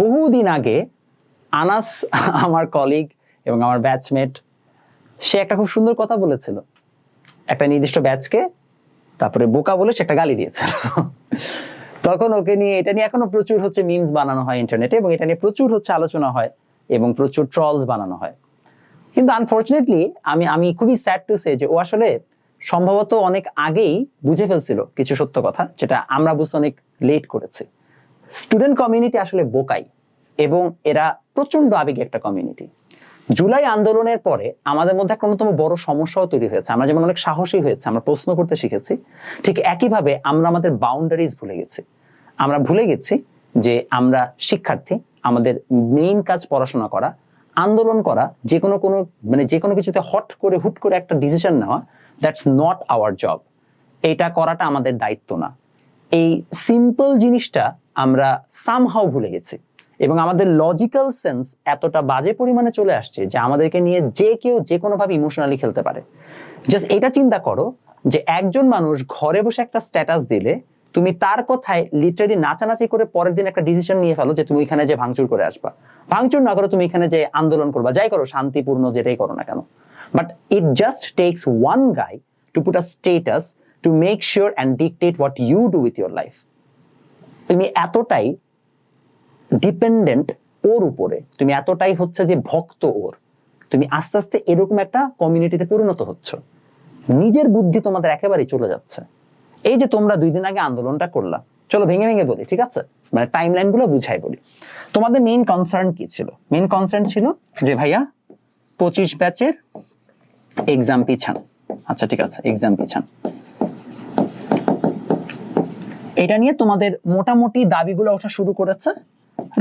বহুদিন আগে আনাস, আমার কলিগ এবং আমার ব্যাচমেট সে একটা খুব সুন্দর কথা বলেছিল। একটা নির্দিষ্ট ব্যাচকে তারপরে বোকা বলে সে একটা গালি দিয়েছিল। তখন ওকে নিয়ে, এটা নিয়ে এখনও প্রচুর হচ্ছে মিমস বানানো হয় ইন্টারনেটে এবং এটা নিয়ে প্রচুর হচ্ছে আলোচনা হয় এবং প্রচুর ট্রলস বানানো হয়। কিন্তু আনফর্চুনেটলি আমি আমি খুবই স্যাড টু সে যে ও আসলে সম্ভবত অনেক আগেই বুঝে ফেলছিল কিছু সত্য কথা, যেটা আমরা বুঝতে অনেক লেট করেছি। স্টুডেন্ট কমিউনিটি আসলে বোকাই এবং এরা প্রচণ্ড আবেগী একটা কমিউনিটি জুলাই আন্দোলনের পরে আমাদের মধ্যে একটা অন্যতম বড় সমস্যাও তৈরি হয়েছে। আমরা যেমন অনেক সাহসী হয়েছে, আমরা প্রশ্ন করতে শিখেছি, ঠিক একইভাবে আমরা আমাদের বাউন্ডারিজ ভুলে গেছি। আমরা ভুলে গেছি যে আমরা শিক্ষার্থী, আমাদের মেইন কাজ পড়াশোনা করা, আন্দোলন করা, যে কোনো কোনো মানে যে কোনো কিছুতে হট করে, হুট করে একটা ডিসিশন নেওয়া দ্যাটস নট আওয়ার জব এটা করাটা আমাদের দায়িত্ব না। এই সিম্পল জিনিসটা আমরা সামহাও ভুলে গেছি। এবং আমাদের লজিক্যাল সেন্স এতটা বাজে পরিমাণে চলে আসছে যে আমাদেরকে নিয়ে যে কেউ যে কোনোভাবে ইমোশনালি খেলতে পারে। জাস্ট এটা চিন্তা করো যে একজন মানুষ ঘরে বসে একটা স্ট্যাটাস দিলে তুমি তার কথায় লিটারি নাচানাচি করে পরের দিন একটা ডিসিশন নিয়ে ফেলো যে তুমি এখানে যে ভাঙচুর করে আসবা। ভাঙচুর না করো তুমি এখানে যে আন্দোলন করবা, যাই করো, শান্তিপূর্ণ যেটাই করো না কেন। But it just takes one guy to put a status to make sure and dictate what you do with your life তুমি এতটাই ডিপেন্ডেন্ট ওর উপরে। তুমি এতটাই হচ্ছে যে ভক্ত ওর। তুমি আস্তে আস্তে এরকম একটা কমিউনিটিতে পরিণত হচ্ছ। নিজের বুদ্ধি তোমাদের একেবারেই চলে যাচ্ছে। এই যে তোমরা দুই দিন আগে আন্দোলনটা করলা, চলো ভেঙে ভেঙে বলি, ঠিক আছে? মানে টাইম লাইনগুলো বুঝাই বলি। তোমাদের মেইন কনসার্ন কি ছিল? মেইন কনসার্ন ছিল যে ভাইয়া, পঁচিশ ব্যাচের এক্সাম পিছান। আচ্ছা ঠিক আছে এক্সাম পিছান। এটা নিয়ে তোমাদের মোটামুটি দাবিগুলো ওঠা শুরু করেছে।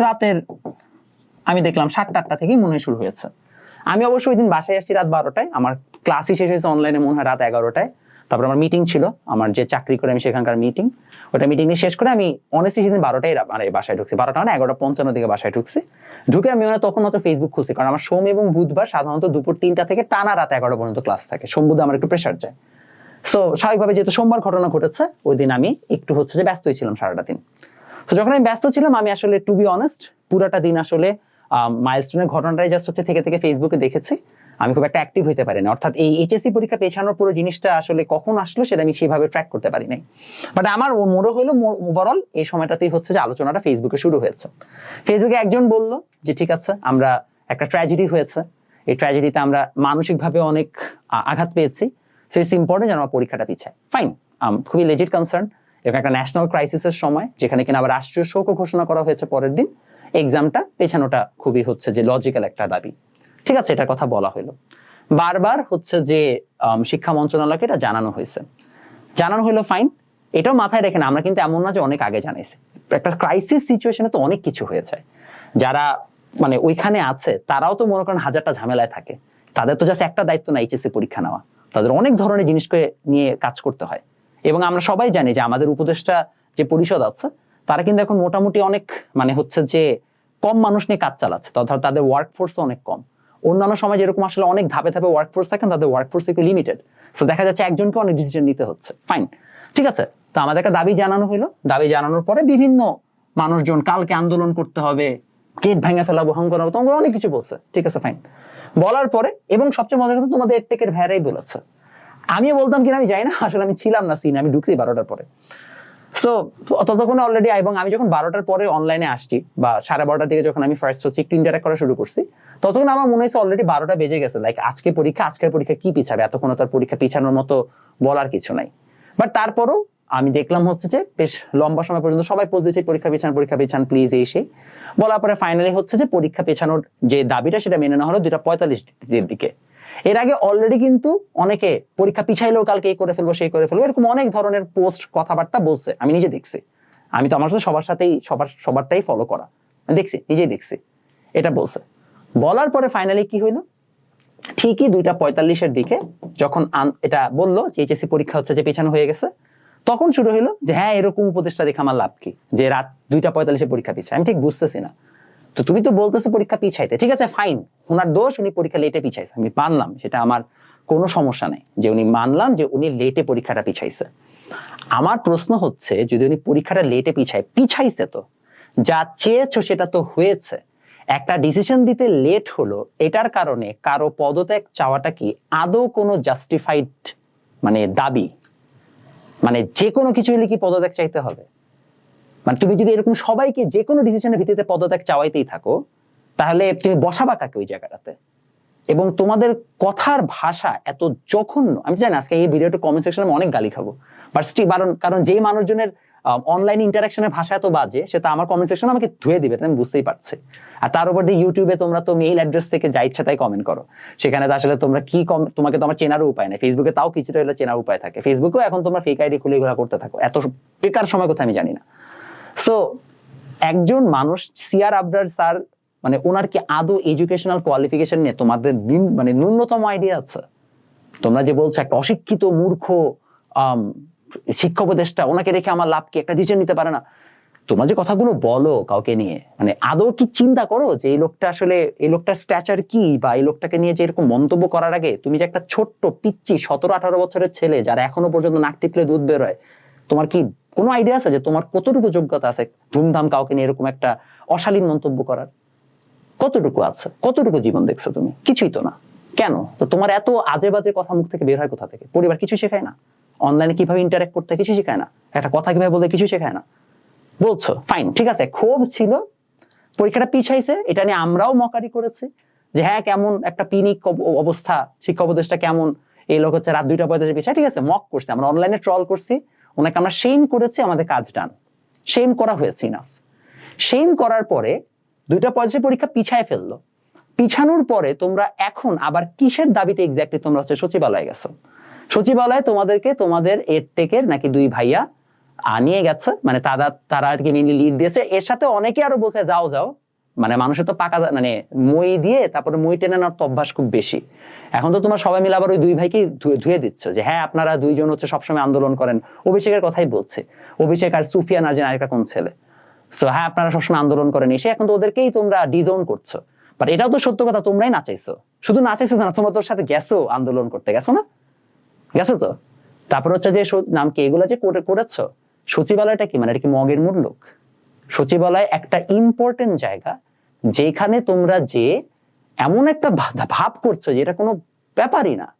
রাতের, আমি দেখলাম সাতটা আটটা থেকেই মনে শুরু হয়েছে। আমি অবশ্য ওই দিন বাসায় আসছি রাত বারোটায়, আমার ক্লাসই শেষ হয়েছে অনলাইনে মনে হয় রাত এগারোটায়। তারপর আমার মিটিং ছিল, আমার যে চাকরি করে আমি সেখানকার মিটিং ওটা মিটিং নিয়ে শেষ করে আমি অনেস্টলি সেদিন বারোটায় মানে বাসায় ঢুকছি। বারোটা মানে এগারোটা পঞ্চান্ন দিকে বাসায় ঢুকছি। ঢুকে আমি তখন মাত্র ফেসবুক খুলছি, কারণ আমার সোম এবং বুধবার সাধারণত দুপুর তিনটা থেকে টানা রাত এগারোটা পর্যন্ত ক্লাস থাকে। সোম, বুধ, আমার একটু প্রেশার যায়। সো স্বাভাবিকভাবে যেহেতু সোমবার ঘটনা ঘটেছে, ওই দিন আমি একটু হচ্ছে যে ব্যস্তই ছিলাম সারাটা দিন। তো যখন আমি ব্যস্ত ছিলাম, আমি আসলে টু বি অনেস্ট পুরাটা দিন আসলে মাইলস্টোনের ঘটনাটাই জাস্ট হচ্ছে থেকে থেকে ফেসবুকে দেখেছি। আমি খুব একটা অ্যাক্টিভ হতে পারি না অর্থাৎ এই এইচএসসি পরীক্ষা পেছানোর পুরো জিনিসটা আসলে কখন আসলো সেটা আমি সেভাবে ট্র্যাক করতে পারি নাই। বাট আমার মোড়ো হলো ওভারঅল এই সময়টাতেই হচ্ছে যে আলোচনাটা ফেসবুকে শুরু হয়েছে। ফেসবুকে একজন বলল যে, ঠিক আছে, আমরা একটা ট্র্যাজেডি হয়েছে। এই ট্র্যাজেডিতে আমরা মানসিকভাবে অনেক আঘাত পেয়েছি। সো ইটস ইম্পর্টেন্ট যেন আমার পরীক্ষাটা পিছায় ফাইন খুবই লেজিট কনসার্ন এবং একটা ন্যাশনাল ক্রাইসিসের সময়, যেখানে কিনা আবার রাষ্ট্রীয় শোকও ঘোষণা করা হয়েছে পরের দিন এক্সামটা পেছানোটা খুবই হচ্ছে যে লজিক্যাল একটা দাবি। ঠিক আছে, এটার কথা বলা হলো। বারবার হচ্ছে যে শিক্ষা মন্ত্রণালয়কে এটা জানানো হয়েছে। জানানো হলো ফাইন এটাও মাথায় রেখে না, আমরা কিন্তু এমন না যে অনেক আগে জানাইছি। একটা ক্রাইসিস সিচুয়েশনে তো অনেক কিছু হয়েছে। যারা মানে ওইখানে আছে, তারাও তো মনে করেন হাজারটা ঝামেলায় থাকে। তাদের তো জাস্ট একটা দায়িত্ব না এইচএসসি পরীক্ষা নেওয়া। তাদের অনেক ধরনের জিনিসকে নিয়ে কাজ করতে হয়। এবং আমরা সবাই জানি যে আমাদের উপদেষ্টা যে পরিষদ আছে, তারা কিন্তু এখন মোটামুটি অনেক মানে হচ্ছে যে কম মানুষ নিয়ে কাজ চালাচ্ছে। তথা তাদের ওয়ার্ক ফোর্সও অনেক কম। অন্যান্য সময় যেরকম আসলে অনেক ধাপে ধাপে ওয়ার্ক ফোর্স থাকেন, তাদের ওয়ার্ক ফোর্স একটু লিমিটেড সো দেখা যাচ্ছে একজনকে অনেক ডিসিশন নিতে হচ্ছে। ফাইন ঠিক আছে? তো আমাদের একটা দাবি জানানো হলো। দাবি জানানোর পরে বিভিন্ন মানুষজন কালকে আন্দোলন করতে হবে, গেট ভেঙে ফেলাবো হাম করাবো তোমাকে অনেক কিছু বলছে। ঠিক আছে? ফাইন বলার পরে, এবং সবচেয়ে মজার কথা তোমাদের এরটেকের ভ্যারাই বলেছে। আমিও বলতাম কিনা আমি যাই না, আসলে আমি ছিলাম না সিনে আমি ঢুকছি বারোটার পরে। সো ততক্ষণে অলরেডি এবং আমি যখন বারোটার পরে অনলাইনে আসছি, বা সাড়ে বারোটার দিকে যখন আমি ফার্স্ট হচ্ছে, একটু ইন্টারাক্ট করা শুরু করছি, ততক্ষণ আমার মনে হয়েছে অলরেডি বারোটা বেজে গেছে। লাইক আজকে পরীক্ষা, আজকের পরীক্ষা কি পিছাবে? এতক্ষণ তার পরীক্ষা পিছানোর মতো বলার কিছু নাই। বাট তারপরও আমি দেখলাম হচ্ছে যে বেশ লম্বা সময় পর্যন্ত সবাই পোজ দিয়েছে, পরীক্ষা পিছান পরীক্ষা পিছান প্লিজ এই সেই বলার পরে ফাইনালি হচ্ছে যে পরীক্ষা পেছানোর যে দাবিটা সেটা মেনে নেওয়া হলো দুটা পঁয়তাল্লিশ দিকে। এর আগে অলরেডি কিন্তু অনেকে পরীক্ষা পিছাইলেও কালকে এই করে ফেলব সেই করে ফেলব, এরকম অনেক ধরনের পোস্ট কথাবার্তা বলছে। আমি নিজে দেখছি। আমি তো আমার সাথে সবার সাথেই, সবার, সবারটাই ফলো করা। দেখছি, নিজেই দেখছি। এটা বলছে। বলার পরে ফাইনালি কি হইল? ঠিকই দুইটা পঁয়তাল্লিশের দিকে যখন এটা বলল যে এইচএসসি পরীক্ষা হচ্ছে যে পেছানো হয়ে গেছে তখন শুরু হলো যে হ্যাঁ এরকম উপদেশটা দেখে আমার লাভ কি? যে, রাত দুইটা পঁয়তাল্লিশে পরীক্ষা পিছায় আমি ঠিক বুঝতেছি না। তো তুমি তো বলতেছো পরীক্ষা পিছাইতে। ঠিক আছে ফাইন ওনার দোষ, উনি পরীক্ষা লেটে পিছাইছে। আমি মানলাম, সেটা আমার কোনো সমস্যা নেই। যে, উনি মানলাম যে, উনি লেটে পরীক্ষাটা পিছাইছে। আমার প্রশ্ন হচ্ছে, যদি উনি পরীক্ষাটা লেটে পিছায়, পিছাইছে তো? যা চেয়েছো সেটা তো হয়েছে। একটা ডিসিশন দিতে লেট হলো, এটার কারণে কারও পদত্যাগ চাওয়াটা কি আদৌ কোনো জাস্টিফাইড মানে দাবি? মানে যে কোনো কিছু হলে কি পদত্যাগ চাইতে হবে? মানে তুমি যদি এরকম সবাইকে যে কোনো ডিসিশনের ভিত্তিতে পদত্যাগ চাওয়াইতেই থাকো, তাহলে তুমি বসাবা কাকে ওই জায়গাটাতে? এবং তোমাদের কথার ভাষা এত জঘন্য, আমি জানি আজকে এই ভিডিওটা কমেন্ট সেকশনে অনেক গালি খাব বাট স্টিল কারণ কারণ যেই মানুষজনের অনলাইন ইন্টারাকশনের ভাষা এত বাজে সেটা আমার কমেন্ট সেকশনে আমাকে ধুয়ে দিবে আমি বুঝতেই পারছি। আর তার উপর দিয়ে ইউটিউবে তোমরা তো মেইল অ্যাড্রেস থেকে যা ইচ্ছা তাই কমেন্ট করো। সেখানে তো আসলে তোমরা কি কম- তোমাকে তো আমার চেনারও উপায় নেই। ফেসবুকে তাও কিছুটা হলে চেনার উপায় থাকে। ফেসবুকেও এখন তোমরা ফেক আইডি খুলে ঘোরা করতে থাকো। এত বেকার সময় কোথায় আমি জানি না। সো একজন মানুষ সিআর আবরার স্যার মানে ওনার কি আদৌ এডুকেশনাল কোয়ালিফিকেশন নিয়ে তোমাদের দিন মানে ন্যূনতম আইডিয়া আছে? তোমরা যে বলছো, একটা অশিক্ষিত মূর্খ শিক্ষা উপদেষ্টা, ওনাকে দেখে আমার লাভ কি? একটা ডিসিশন নিতে পারে না। তোমরা যে কথাগুলো বলো কাউকে নিয়ে মানে আদৌ কি চিন্তা করো যে এই লোকটা আসলে, এই লোকটার স্ট্যাচার কি বা এই লোকটাকে নিয়ে যে এরকম মন্তব্য করার আগে তুমি যে একটা ছোট্ট পিচ্ছি সতেরো, আঠারো বছরের ছেলে যারা এখনও পর্যন্ত নাক টিপলে দুধ বেরোয় তোমার কি কোনো আইডিয়া আছে যে তোমার কতটুকু যোগ্যতা আছে ধুমধাম কাউকে নিয়ে এরকম একটা অশালীন মন্তব্য করার? কতটুকু আছে? কতটুকু জীবন দেখছ তুমি? কিছুই তো না। কেন? তো তোমার এত আজে বাজে কথা মুখ থেকে বের হয় কোথা থেকে? পরিবার কিছু শেখায় না। অনলাইনে কীভাবে ইন্টারেক্ট করতে কিছু শেখায় না। একটা কথা কীভাবে বলতে কিছু শেখায় না। বলছো? ফাইন ঠিক আছে। ক্ষোভ ছিল। পরীক্ষাটা পিছাইছে। এটা নিয়ে আমরাও মকারি করেছি যে হ্যাঁ কেমন একটা পিনিক অবস্থা, শিক্ষা উপদেশটা কেমন? এই লোক হচ্ছে রাত দুইটা পঁয়তাল্লিশ পিছায়। ঠিক আছে মক করছে। আমরা অনলাইনে ট্রল করছি। ওনাকে আমরা সেইম করেছি, আমাদের কাজ ডান সেম করা হয়েছে ইনাফ সেইম করার পরে দুইটা পঁয়তাল্লিশ পরীক্ষা পিছায় ফেলল। পিছানোর পরে তোমরা এখন আবার কিসের দাবিতে এক্স্যাক্টলি তোমরা হচ্ছে সচিবালয়ে গেছো? সচিবালয়ে তোমাদেরকে তোমাদের এডটেকের নাকি দুই ভাইয়া আহ, নিয়ে গেছে। মানে তারা তারা আর কি মেনলি লিড দিয়েছে। এর সাথে অনেকে আরও বলছে যাও যাও। মানে মানুষের তো পাকা মানে মই দিয়ে তারপরে মই টেনে নেওয়ার তো অভ্যাস খুব বেশি। এখন তো তোমার সবাই মিলে আবার ওই দুই ভাইকে ধুয়ে- দিচ্ছ যে হ্যাঁ আপনারা দুইজন হচ্ছে সবসময় আন্দোলন করেন। অভিষেকের কথাই বলছে। অভিষেক আর সুফিয়ান আর যে আরেকটা কোন ছেলে। সো হ্যাঁ আপনারা সবসময় আন্দোলন করেন এসে এখন তো ওদেরকেই তোমরা ডিজোন করছ। বাট এটাও তো সত্য কথা তোমরাই নাচাইছো। শুধু নাচাইছো না তোমরা তোর সাথে গেছো আন্দোলন করতে গেছো না? গেছো তো? তারপর হচ্ছে যে নাম কি এগুলো যে করে- করেছ? সচিবালয়টা কি? মানে এটা কি মগের মূল্যক সচিবালয় একটা ইম্পর্টেন্ট জায়গা যেখানে তোমরা যে এমন একটা ভাব করছ যে এটা কোনো ব্যাপারই না।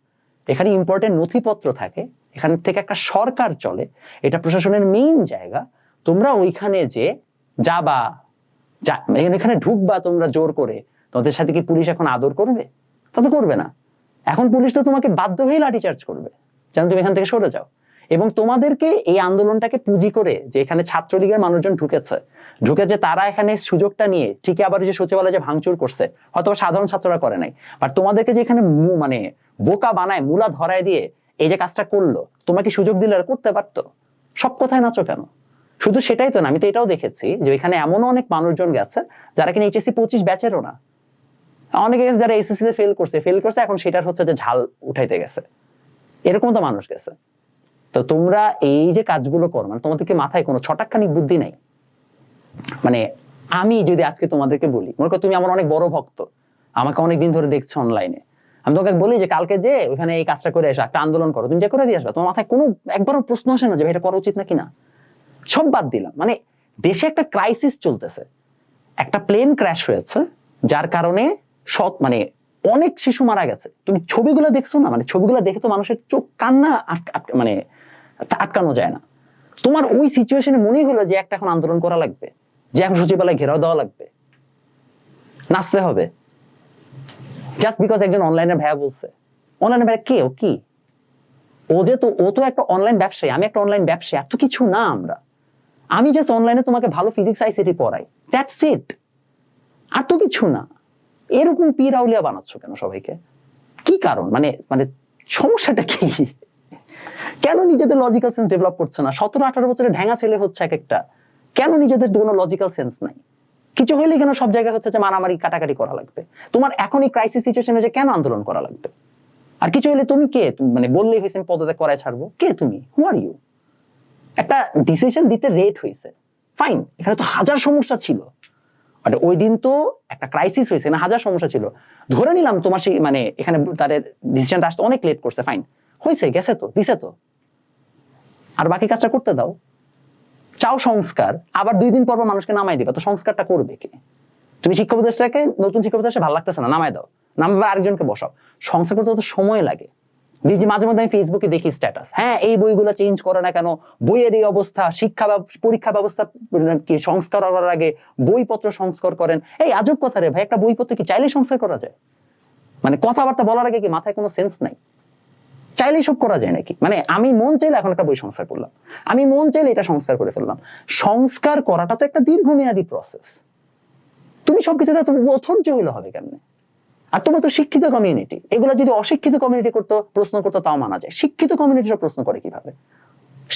এখানে ইম্পর্টেন্ট নথিপত্র থাকে, এখান থেকে একটা সরকার চলে, এটা প্রশাসনের মেইন জায়গা। তোমরা ওইখানে যে যাবা এখানে- ঢুকবা তোমরা জোর করে, তোমাদের সাথে কি পুলিশ এখন আদর করবে? তা তো করবে না। এখন পুলিশ তো তোমাকে বাধ্য হয়ে লাঠিচার্জ করবে। যেন তুমি এখান থেকে সরে যাও। এবং তোমাদেরকে এই আন্দোলনটাকে পুঁজি করে যে এখানে ছাত্রলীগের মানুষজন ঢুকেছে ঢুকেছে তারা এখানে সুযোগটা নিয়ে, ঠিকই আবার যে সচিবালয় যে ভাঙচুর করছে হয়তো সাধারণ ছাত্ররা করে নাই। বাট তোমাদেরকে যে এখানে মানে বোকা বানায়, মূলা ধরায় দিয়ে এই যে কাজটা করল তোমাকে সুযোগ দিলে আর করতে পারতো? সব কথায় নাচো কেন? শুধু সেটাই তো না, আমি তো এটাও দেখেছি যে এখানে এমনও অনেক মানুষজন গেছে যারা কিনা এইচএসসি পঁচিশ ব্যাচেরও না। অনেকে যারা এসএসসি তে ফেল করছে ফেল করছে, এখন সেটার হচ্ছে যে ঝাল উঠাইতে গেছে। এরকম তো মানুষ গেছে। তো তোমরা এই যে কাজগুলো করো মানে তোমাদেরকে মাথায় কোনো ছটাকখানি বুদ্ধি নাই। মানে আমি যদি আজকে তোমাদেরকে বলি, মনে করো তুমি আমার অনেক বড় ভক্ত, আমাকে অনেক দিন ধরে দেখছ অনলাইনে আমি তোমাকে বলি যে কালকে যে ওখানে এই কাজটা করে এসো, একটা আন্দোলন করো, তুমি যে করে দিয়ে আসবে, তোমার মাথায় কোনো, একবারও প্রশ্ন আসে না যে এটা করা উচিত নাকি না। সব বাদ দিলাম। মানে দেশে একটা ক্রাইসিস চলতেছে। একটা প্লেন ক্র্যাশ হয়েছে, যার কারণে সৎ মানে অনেক শিশু মারা গেছে। তুমি ছবিগুলো দেখছ না? মানে ছবিগুলো দেখে তো মানুষের চোখ কান্না মানে আটকানো যায় না। তোমার ওই সিচুয়েশনে মনেই হলো যে একটা এখন আন্দোলন করা লাগবে। যে এখন সচিবালয় ঘেরাও দেওয়া লাগবে। নাচতে হবে। জাস্ট বিকজ একজন অনলাইনে ভাইয়া বলছে। অনলাইনে ভাইয়া কে? ও কি? ও যে তো ও তো একটা অনলাইন ব্যবসায়ী। আমি একটা অনলাইন ব্যবসায়ী। এত কিছু না আমরা। আমি জাস্ট অনলাইনে তোমাকে ভালো ফিজিক্স আইসিটি পড়াই। দ্যাটস ইট আর তো কিছু না। এরকম পীর আউলিয়া বানাচ্ছ কেন সবাইকে? কি কারণ? মানে মানে সমস্যাটা কি? কেন নিজেদের লজিক্যাল সেন্স ডেভেলপ করছে না? সতেরো, আঠারো বছরের ঢ্যাঙা ছেলে হচ্ছে এক একটা কেন নিজেদের কোনো লজিক্যাল সেন্স নাই? কিছু হইলে কেন সব জায়গায় হচ্ছে যে মারামারি, কাটাকাটি করা লাগবে? তোমার এখন এই ক্রাইসিস সিচুয়েশনে যে কেন আন্দোলন করা লাগবে? আর কিছু হইলে তুমি কে? মানে বললেই হয়েছে, আমি পদত্যাগ করায় ছাড়বো। কে তুমি? হু আর ইউ একটা ডিসিশন দিতে রেট হয়েছে। ফাইন এখানে তো হাজার সমস্যা ছিল। মানে ওই দিন তো একটা ক্রাইসিস হয়েছে, না, হাজার সমস্যা ছিল। ধরে নিলাম তোমার সেই মানে এখানে তাদের ডিসিশনটা আসতে অনেক লেট করছে ফাইন হয়েছে গেছে তো, দিছে তো। আর বাকি কাজটা করতে দাও। চাও সংস্কার, আবার দুই দিন পর পর মানুষকে নামাই দিবা। তো সংস্কারটা করবে কে? তুমি শিক্ষা উপদেষ্টাকে, নতুন শিক্ষা উপদেষ্টা, ভালো লাগতেছে না নামাই দাও। নামাবে আরেকজনকে বসাও। সংস্কার করতে তো সময় লাগে। নিজে মাঝে মধ্যে আমি ফেসবুকে দেখি স্ট্যাটাস হ্যাঁ এই বইগুলো চেঞ্জ করে না কেন? বইয়ের এই অবস্থা, শিক্ষা পরীক্ষা ব্যবস্থা কি সংস্কার করার আগে বইপত্র সংস্কার করেন। এই আজব কথা রে ভাই, একটা বইপত্র কি চাইলেই সংস্কার করা যায়? মানে কথাবার্তা বলার আগে কি মাথায় কোনো সেন্স নাই? চাইলেই সব করা যায় নাকি? মানে আমি মন চাইলে এখন একটা বই সংস্কার করলাম। আমি মন চাইলে এটা সংস্কার করে ফেললাম। সংস্কার করাটা তো একটা দীর্ঘমেয়াদী প্রসেস তুমি সবকিছুতে এত অধৈর্য হইলে হবে কেমনে? আর তোমরা তো শিক্ষিত কমিউনিটি এগুলো যদি অশিক্ষিত কমিউনিটি করতো, প্রশ্ন করতো, তাও মানা যায়। শিক্ষিত কমিউনিটিরা প্রশ্ন করে কীভাবে?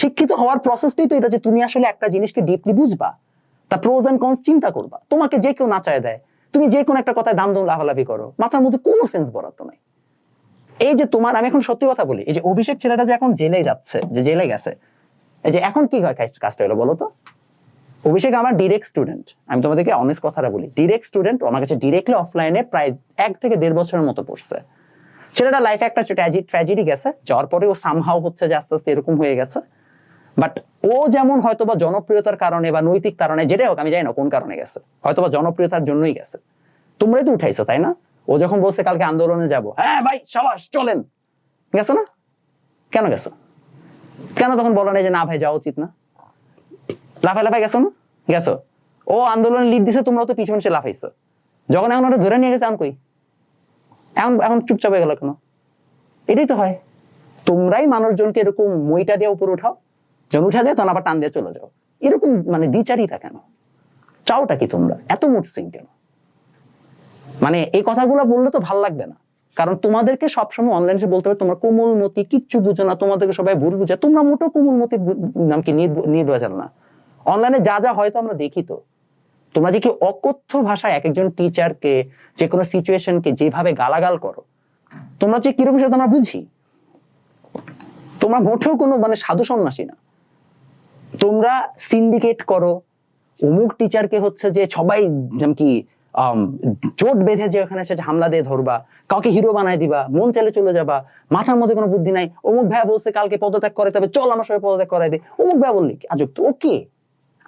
শিক্ষিত হওয়ার প্রসেসটাই তো এটা যে তুমি আসলে একটা জিনিসকে ডিপলি বুঝবা। তা প্রোজ এন্ড কনস চিন্তা করবা। তোমাকে যে কেউ নাচায় দেয়, তুমি যে কোনো একটা কথায় দাম দাম লাফালাফি করো, মাথার মধ্যে কোনো সেন্স বরাদ্দ নাই। এই যে তোমার, আমি এখন সত্যি কথা বলি, এই যে অভিষেক ছেলেটা যে এখন জেলে যাচ্ছে, যে জেলে গেছে, এই যে এখন কি হয় কাজটা হলো বলো তো? অভিষেক আমার ডিরেক্ট স্টুডেন্ট আমি তোমাদেরকে অনেস্ট কথাটা বলি। ডিরেক্ট স্টুডেন্ট আমার কাছে ডিরেক্টলি অফলাইনে প্রায় এক থেকে দেড় বছরের মতো পড়ছে। ছেলেটা লাইফে একটা ট্র্যাজেডি গেছে, যাওয়ার পরে ও সামহাও হচ্ছে যে আস্তে আস্তে এরকম হয়ে গেছে। বাট ও যেমন হয়তো বা জনপ্রিয়তার কারণে বা নৈতিক কারণে, যেটাই হোক, আমি জানি না কোন কারণে গেছে হয়তো বা জনপ্রিয়তার জন্যই গেছে। তোমরাই তো উঠাইছো, তাই না? ও যখন বলছে কালকে আন্দোলনে যাব হ্যাঁ ভাই, সাবাস, চলেন। গেছো না? কেন গেছো? কেন তখন বলো না যে, না ভাই, যাওয়া উচিত না। লাফাই লাফাই গেছো না? গেছো? ও আন্দোলনে লিড দিছে, তোমরাও তো পিছনে সে লাফাইছো। যখন এখন ওটা ধরে নিয়ে গেছে, এখন কই? এখন এখন চুপচাপ হয়ে গেল কেন? এটাই তো হয়। তোমরাই মানুষজনকে এরকম মইটা দিয়ে উপরে উঠাও, যখন উঠা যায়, তখন আবার টান দিয়ে চলে যাও। এরকম মানে দ্বিচারিতা কেন? চাওটা কি তোমরা? এত মুটসিং কেন? মানে এই কথাগুলো বললে তো ভালো লাগবে না। কারণ তোমাদেরকে সবসময় অনলাইনে বলতে হবে, তোমরা কোমলমতি, কিচ্ছু বুঝো না, তোমাদেরকে সবাই ভুল বুঝে। তোমরা মোটো কোমলমতি নাম কি নিয়ে দেওয়া যাবে না। অনলাইনে যা যা হয়তো আমরা দেখি তো। তোমরা যে কি অকথ্য ভাষায় এক একজন টিচারকে যে কোনো সিচুয়েশনকে যেভাবে গালাগাল করো, তোমরা যে কীরকম সেটা আমরা বুঝি। তোমরা মোটেও কোনো মানে সাধু সন্ন্যাসী না। তোমরা সিন্ডিকেট করো, অমুক টিচারকে হচ্ছে যে সবাই কি জোট বেঁধে যে ওখানে এসে হামলা দিয়ে ধরবা, কাউকে হিরো বানায় দিবা, মন চাইলে চলে যাবা, মাথার মধ্যে কোনো বুদ্ধি নাই, অমুক ভাইয়া বলছে কালকে পদত্যাগ করে, তবে চল আমার সবাই পদত্যাগ করাই দিই অমুক ভাইয়া বললি আজব তো, ও কে?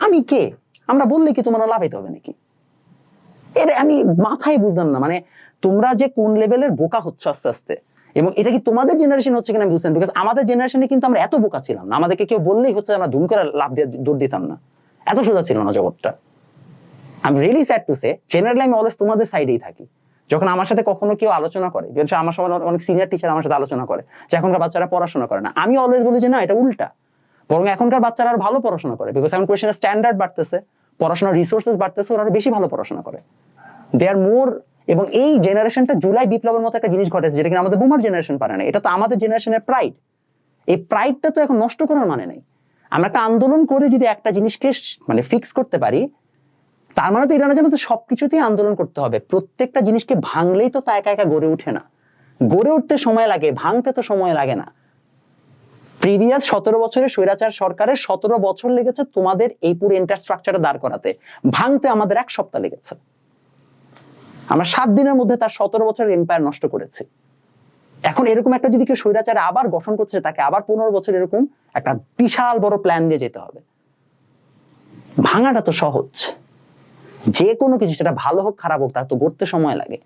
আমি কে? আমরা বললে কি তোমার লাভাইতে হবে নাকি? এটা আমি মাথায় বুঝলাম না মানে তোমরা যে কোন লেভেলের বোকা হচ্ছে আস্তে আস্তে, এবং এটা কি তোমাদের জেনারেশন হচ্ছে কিনা বুঝলাম বিকজ আমাদের জেনারেশনে কিন্তু আমরা এত বোকা ছিলাম না, আমাদেরকে কেউ বললেই হচ্ছে আমরা ধুম করে লাভ দিয়ে দৌড় দিতাম না, এত সোজা ছিল না জগৎটা। আমি really sad to say generally আমি অলওয়েজ তোমাদের সাইডেই থাকি, যখন আমার সাথে কখনো কেউ আলোচনা করে আমার সময় অনেক সিনিয়র টিচার আমার সাথে আলোচনা করে, যে এখনকার বাচ্চারা পড়াশোনা করে না, আমি অলওয়েজ বলি যে না, এটা উল্টা বরং এখনকার বাচ্চারা আর ভালো পড়াশোনা করে বিকজ এখন কোয়েশনের স্ট্যান্ডার্ড বাড়তেছে, পড়াশোনার রিসোর্সেস বাড়তেছে, ওরা বেশি ভালো পড়াশোনা করে। দে আর মোর এবং এই জেনারেশনটা জুলাই বিপ্লবের মতো একটা জিনিস ঘটেছে, যেটা কিনা আমাদের বুমার জেনারেশন পারে না। এটা তো আমাদের জেনারেশনের প্রাইড এই প্রাইডটা তো এখন নষ্ট করার মানে নেই। আমরা একটা আন্দোলন করে যদি একটা জিনিসকে মানে ফিক্স করতে পারি, তার মানে তো যে আমাদের সবকিছুতেই আন্দোলন করতে হবে। প্রত্যেকটা জিনিসকে ভাঙলেই তো তা একা একা গড়ে ওঠে না। গড়ে উঠতে সময় লাগে, ভাঙতে তো সময় লাগে না। প্রিভিয়াস সতেরো বছরের স্বৈরাচার সরকারের সতেরো বছর লেগেছে তোমাদের এই পুরো ইন্টারস্ট্রাকচারটা দাঁড় করাতে। ভাঙতে আমাদের এক সপ্তাহ লেগেছে। আমরা সাত দিনের মধ্যে তার সতেরো বছরের এম্পায়ার নষ্ট করেছি। এখন এরকম একটা যদি কেউ স্বৈরাচারে আবার গঠন করছে তাকে আবার পনেরো বছর এরকম একটা বিশাল বড় প্ল্যান দিয়ে যেতে হবে। ভাঙাটা তো সহজ। যে কোনো কিছু, সেটা ভালো হোক, খারাপ হোক, তার তো গড়তে সময় লাগে।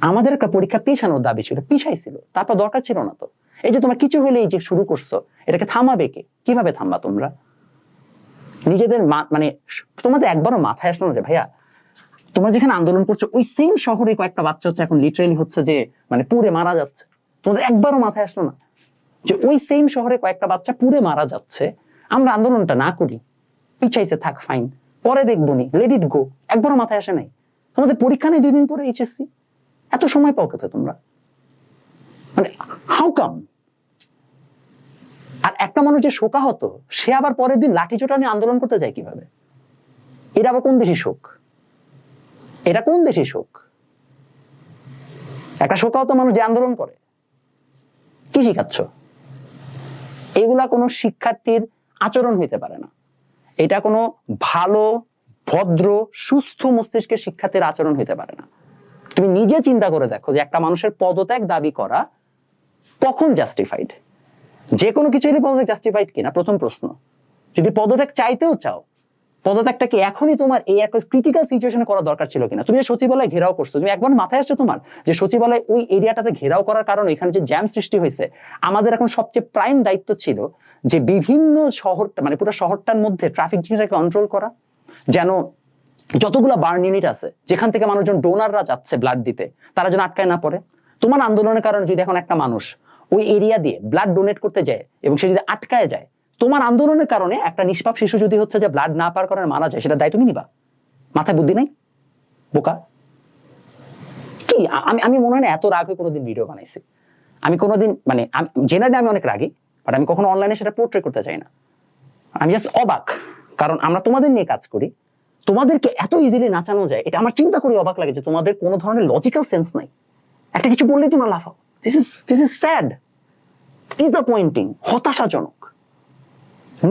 আমাদের একটা পরীক্ষা পিছানোর দাবি ছিল, পিছাই ছিল। তারপর দরকার ছিল না তো। এই যে তোমার কিছু হলে এই যে শুরু করছ, এটাকে থামাবে কে? কীভাবে থামবা তোমরা? নিজেদের মানে তোমাদের একবারও মাথায় আসলো না যে ভাইয়া, তোমরা যেখানে আন্দোলন করছ, ওই সেম শহরে কয়েকটা বাচ্চা হচ্ছে এখন লিটারেলি হচ্ছে যে মানে পুরে মারা যাচ্ছে। তোমাদের একবারও মাথায় আসলো না যে ওই সেম শহরে কয়েকটা বাচ্চা পুরে মারা যাচ্ছে। আমরা আন্দোলনটা না করি। পিছাইছে থাক ফাইন পরে দেখব নি। লেট ইট গো একবারও মাথায় আসে নাই। তোমাদের পরীক্ষা নেই দুই দিন পরে এইচএসসি এত সময় পাও কোথায় তোমরা? মানে হাউ কাম আর একটা মানুষ যে শোকা হতো, সে আবার পরের দিন লাঠি চোটা নিয়ে আন্দোলন করতে যায় কীভাবে? এটা আবার কোন দেশি শোক? এটা কোন দেশি শোক? একটা শোকাহত মানুষ যে আন্দোলন করে। কি শিখাচ্ছ? এগুলা কোনো শিক্ষার্থীর আচরণ হইতে পারে না। এটা কোনো ভালো, ভদ্র, সুস্থ মস্তিষ্কের শিক্ষার্থীর আচরণ হইতে পারে না। তুমি নিজে চিন্তা করে দেখো যে একটা মানুষের পদত্যাগ দাবি করা কখন জাস্টিফাইড যে কোনো কিছু হলে পদত্যাগ জাস্টিফাইড কিনা? প্রথম প্রশ্ন। যদি পদত্যাগ চাইতেও চাও পদত্যাগটাকে এখনই তোমার এই একটা ক্রিটিক্যাল সিচুয়েশনে করা দরকার ছিল কিনা? তুমি যে সচিবালয় ঘেরাও করছ, তুমি একবার মাথায় আসছে তোমার যে সচিবালয় ওই এরিয়াটাতে ঘেরাও করার কারণে এখানে যে জ্যাম সৃষ্টি হয়েছে, আমাদের এখন সবচেয়ে প্রাইম দায়িত্ব ছিল যে বিভিন্ন শহরটা মানে পুরো শহরটার মধ্যে ট্রাফিক জিনিসটাকে কন্ট্রোল করা, যেন যতগুলো বার্ন ইউনিট আছে, যেখান থেকে মানুষজন ডোনাররা যাচ্ছে ব্লাড দিতে, তারা যেন আটকায় না পড়ে। তোমার আন্দোলনের কারণে যদি এখন একটা মানুষ ওই এরিয়া দিয়ে ব্লাড ডোনেট করতে যায় এবং সে যদি আটকায় যায়, তোমার আন্দোলনের কারণে একটা নিষ্পাপ শিশু যদি হচ্ছে যে ব্লাড না পার করার মারা যায় সেটা দায় তুমি নিবা? মাথায় বুদ্ধি নাই? বোকা? কি? আমি আমি মনে হয় না এত রাগ হয়ে কোনোদিন ভিডিও বানাইছি। আমি কোনোদিন মানে জেনারেলি আমি অনেক রাগি বাট আমি কখনো অনলাইনে সেটা পোর্ট্রে করতে চাই না। আমি জাস্ট অবাক, কারণ আমরা তোমাদের নিয়ে কাজ করি। তোমাদেরকে এত ইজিলি নাচানো যায়, এটা আমার চিন্তা করে অবাক লাগে যে তোমাদের কোনো ধরনের লজিক্যাল সেন্স নাই। একটা কিছু বললেই তোমরা লাফাও। This is this is sad disappointing হতাশাজনক.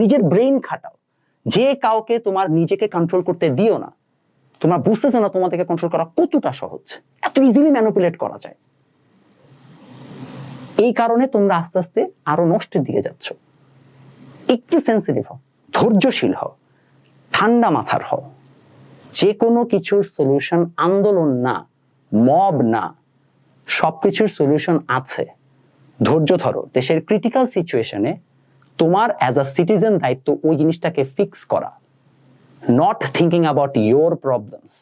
নিজের ব্রেইন খাটাও। যে কাউকে তোমার নিজেকে কন্ট্রোল করতে দিও না, তোমরা বুঝতেছো না তোমাদেরকে কন্ট্রোল করা কতটা সহজ। এত ইজিলি ম্যানুপুলেট করা যায়। এই কারণে তোমরা আস্তে আস্তে আরও নষ্টের দিকে যাচ্ছ। একটু সেন্সিটিভ হও, ধৈর্যশীল হও, ঠান্ডা মাথার হও। যে কোনো কিছুর সলিউশন আন্দোলন না মব না। সবকিছুর সলিউশন আছে। ধৈর্য ধরো, দেশের ক্রিটিক্যাল সিচুয়েশনে তোমার অ্যাজ আ সিটিজেন দায়িত্ব ওই জিনিসটাকে ফিক্স করা। Not thinking about your problems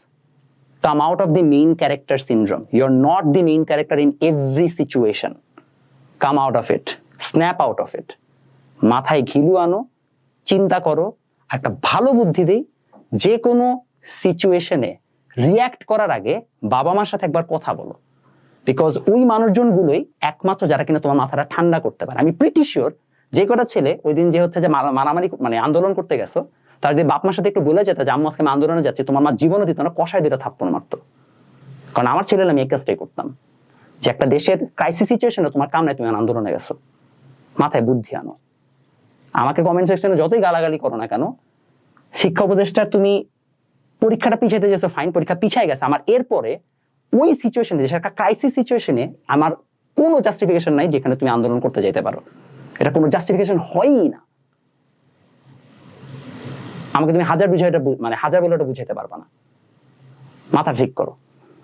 come out of the main character syndrome. You're not the main character in every situation come out of it. Snap out of it মাথায় ঘিলু আনো, চিন্তা করো, একটা ভালো বুদ্ধি দিই। যে কোনো সিচুয়েশনে রিয়্যাক্ট করার আগে বাবা মার সাথে একবার কথা বলো। বিকজ ওই মানুষজনগুলোই একমাত্র যারা কিনা তোমার মাথাটা ঠান্ডা করতে পারে। আমি প্রিটি শিওর যে কটা ছেলে ওই দিন যে হচ্ছে যে মারামারি মানে আন্দোলন করতে গেছো, তার যদি বাপ মার সাথে একটু বলে যেত যে, আম্মু, আজকে আন্দোলনে যাচ্ছি, তোমার মা জীবনও দিত না, কষায় দিতে থাপ্পড় মারতো। কারণ আমার ছেলে আমি এই কাজটাই করতাম। যে একটা দেশের ক্রাইসিস সিচুয়েশনে তোমার কাম নাই তুমি আন্দোলনে গেছো। মাথায় বুদ্ধি আনো। আমাকে কমেন্ট সেকশনে যতই গালাগালি করো না কেন, শিক্ষা উপদেষ্টার তুমি পরীক্ষাটা পিছাইতে গেছো ফাইন পরীক্ষা পিছাই গেছে। আমার এরপরে ওই সিচুয়েশনে যে একটা ক্রাইসিস সিচুয়েশনে আমার কোনো জাস্টিফিকেশন নাই যেখানে তুমি আন্দোলন করতে যেতে পারো। এটা কোনো জাস্টিফিকেশন হয়ই না। আমাকে তুমি হাজার বুঝাইটা মানে হাজার বলে ওটা বুঝাইতে পারবা না। মাথা ঠিক করো।